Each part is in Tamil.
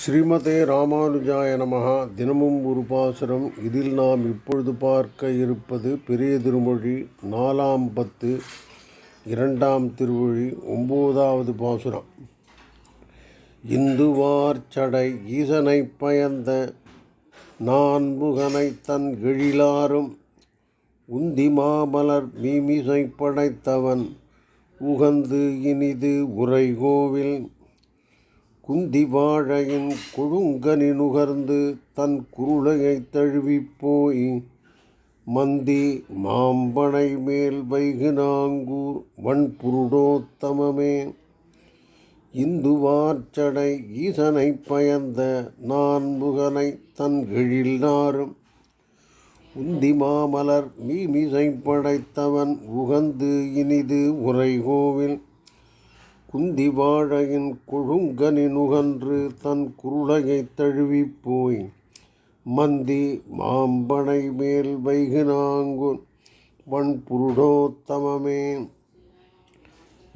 ஸ்ரீமதே ராமானுஜாய நமகா தினமும் ஒரு பாசுரம். இதில் நாம் இப்பொழுது பார்க்க இருப்பது பெரிய திருமொழி நாலாம் பத்து இரண்டாம் திருமொழி ஒம்போதாவது பாசுரம். இந்துவார் சடை ஈசனை பயந்த நான்முகனை தன் எழிலாரும் உந்தி மாமலர் மீமிசை படைத்தவன் உகந்து இனிது உரைகோவில் குந்தி வாழையின் கொழுங்கனி நுகர்ந்து தன் குருளையைத் தழுவிப் போய் மந்தி மாம்பனை மேல் வைகுநாங்கூர் வன்புருடோத்தமமே இந்துவார்ச்சடை ஈசனை பயந்த நான்முகனை தன் எழில்நாரும் உந்தி மாமலர் மீமிசை படைத்தவன் உகந்து இனிது உரைகோவில் குந்தி வாழையின் கொழுங்கனி நுகன்று தன் குருளையைத் தழுவிப் போய் மந்தி மாம்பனை மேல் வைகு நாங்குன் வன்புருடோத்தமமே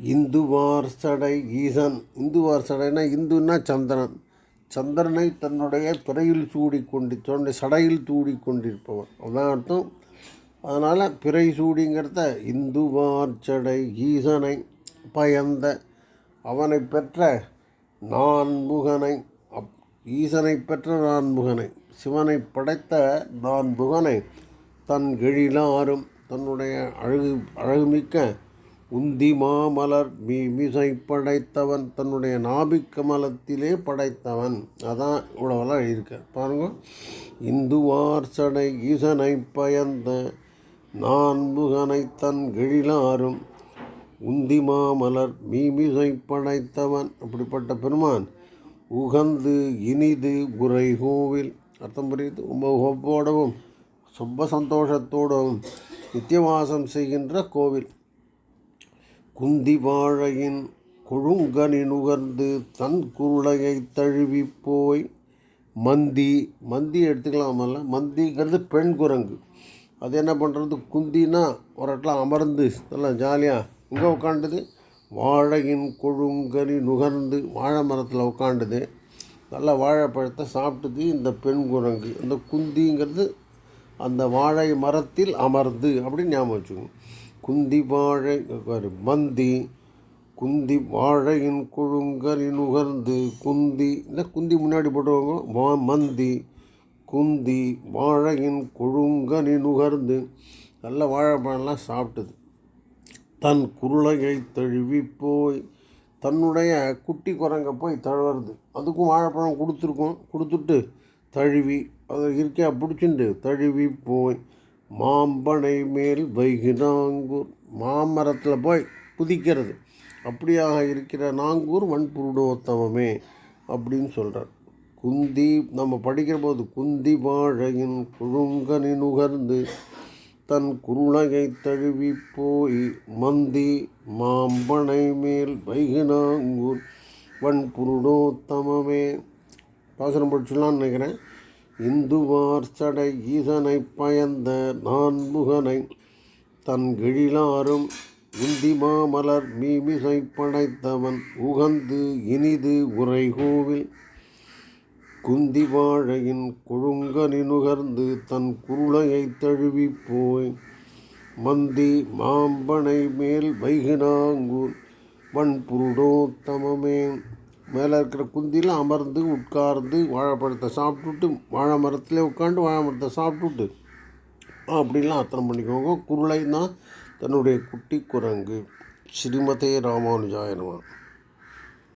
இந்துவார் சடை ஈசன் இந்துவார் சடைனா இந்துன்னா சந்திரன். சந்திரனை தன்னுடைய பிறையில் சூடி கொண்டு தன்னுடைய சடையில் சூடி கொண்டிருப்பவன். அதான் அர்த்தம். அதனால் பிறை சூடிங்கிறத இந்துவார் சடை ஈசனை பயந்த அவனை பெற்ற நான்முகனை அப் ஈசனை பெற்ற நான்முகனை சிவனை படைத்த நான்முகனை தன் எழிலாரும் தன்னுடைய அழகு அழகுமிக்க உந்தி மாமலர் மீ மிசை படைத்தவன் தன்னுடைய நாபிக்க மலத்திலே படைத்தவன். அதான் இவ்வளோவெல்லாம் எழுதியிருக்க பாருங்க. இந்துவார் சடை ஈசனை பயந்த நான்முகனை தன் எழிலாரும் உந்திமா மலர் மீமிசை படைத்தவன். அப்படிப்பட்ட பெருமான் உகந்து இனிது உரைகோவில் அர்த்தம் புரியுது? ரொம்ப உகப்போடவும் ரொம்ப சந்தோஷத்தோடவும் நித்தியவாசம் செய்கின்ற கோவில். குந்தி வாழையின் கொழுங்கனின் உகர்ந்து தன் குருளையை தழுவி போய் மந்தி மந்தி எடுத்துக்கலாமல்ல மந்திங்கிறது பெண் குரங்கு. அது என்ன பண்ணுறது குந்தினா ஒரு இடத்துல அமர்ந்து நல்லா ஜாலியாக இங்கே உட்காண்டுது வாழையின் கொழுங்கனி நுகர்ந்து வாழை மரத்தில் உட்காண்டுது நல்லா வாழைப்பழத்தை சாப்பிட்டுது இந்த பெண் குரங்கு. இந்த குந்திங்கிறது அந்த வாழை மரத்தில் அமர்ந்து அப்படின்னு ஞாபகம் வச்சுக்கணும் குந்தி வாழை மந்தி குந்தி வாழையின் குழுங்கறி நுகர்ந்து குந்தி இந்த குந்தி முன்னாடி போட்டுவாங்க மா மந்தி குந்தி வாழையின் கொழுங்கனி நுகர்ந்து நல்ல வாழைப்பழம்லாம் சாப்பிட்டுது. தன் குருளகை தழுவி போய் தன்னுடைய குட்டி குரங்க போய் தழுவுறது. அதுக்கும் வாழைப்பழம் கொடுத்துருக்கோம். கொடுத்துட்டு தழுவி அதை இருக்கையா பிடிச்சிண்டு தழுவி போய் மாம்பனை மேல் வைகுநாங்கூர் மாமரத்தில் போய் குதிக்கிறது. அப்படியாக இருக்கிற நாங்கூர் வன்புருடோத்தமமே அப்படின்னு சொல்கிறார் குந்தி நம்ம படிக்கிற போது குந்தி வாழையின் குழுங்கனி நுகர்ந்து தன் குருளகைத் தழுவி போய் மந்தி மாம்பனை மேல் வைகுநாங்கூர் வன்புருடோத்தமமே பாசனம் படிச்சுலாம் நினைக்கிறேன். இந்துவார் சடை ஈசனை பயந்த நான்முகனை தன் கிழிலாரும் இந்தி மாமலர் மீமிசை படைத்தவன் உகந்து இனிது உரைகோவில் குந்தி வாழையின் கொழுங்கனி நுகர்ந்து தன் குருளையை தழுவி போய் மந்தி மாம்பனை மேல் வைகுநாங்கூர் வன்புருடோத்தமமே மேலே இருக்கிற குந்தியில் அமர்ந்து உட்கார்ந்து வாழைப்பழத்தை சாப்பிட்டுட்டு வாழை மரத்தில் உட்காந்து வாழை மரத்தை சாப்பிட்டுட்டு அப்படிலாம் அர்த்தம் பண்ணிக்கோங்க. குருளை தான் தன்னுடைய குட்டி குரங்கு. ஸ்ரீமதே ராமானுஜாயனமா